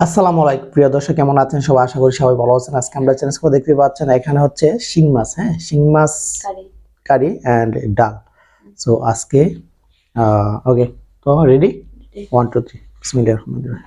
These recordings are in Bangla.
আসসালামু আলাইকুম প্রিয় দর্শক কেমন আছেন সবাই? আশা করি সবাই ভালো আছেন। আজকে আমরা চ্যানেল করে দেখতে পাচ্ছেন এখানে হচ্ছে শিং মাছ হ্যাঁ? শিং মাছ কারি। কারি অ্যান্ড ডাল। সো আজকে ওকে তো রেডি ওয়ান টু থ্রি বিসমিল্লাহির রহমানির রহিম।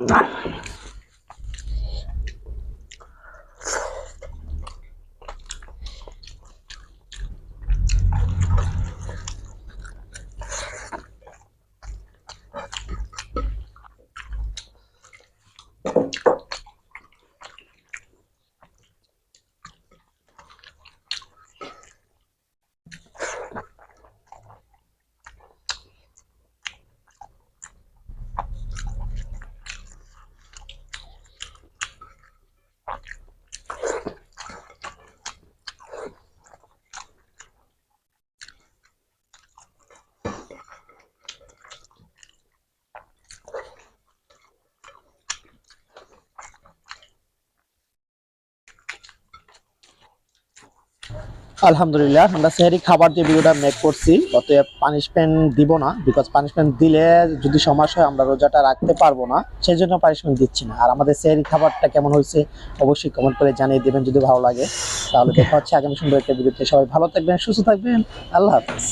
Thank আলহামদুলিল্লাহ, আমরা সেহারি খাবার দিয়ে ভিডিওটা মেক করছি অতএব পানিশমেন্ট দিব না বিকজ পানিশমেন্ট দিলে যদি সমস্যা হয়, আমরা রোজাটা রাখতে পারব না সেই জন্য পানিশমেন্ট দিচ্ছি না। আর আমাদের সেহারি খাবারটা কেমন হয়েছে, অবশ্যই কমেন্ট করে জানিয়ে দেবেন যদি ভালো লাগে। তাহলে দেখা হচ্ছে আগামী সুন্দর একটা ভিডিওতে। সবাই ভালো থাকবেন, সুস্থ থাকবেন, আল্লাহ হাফিজ।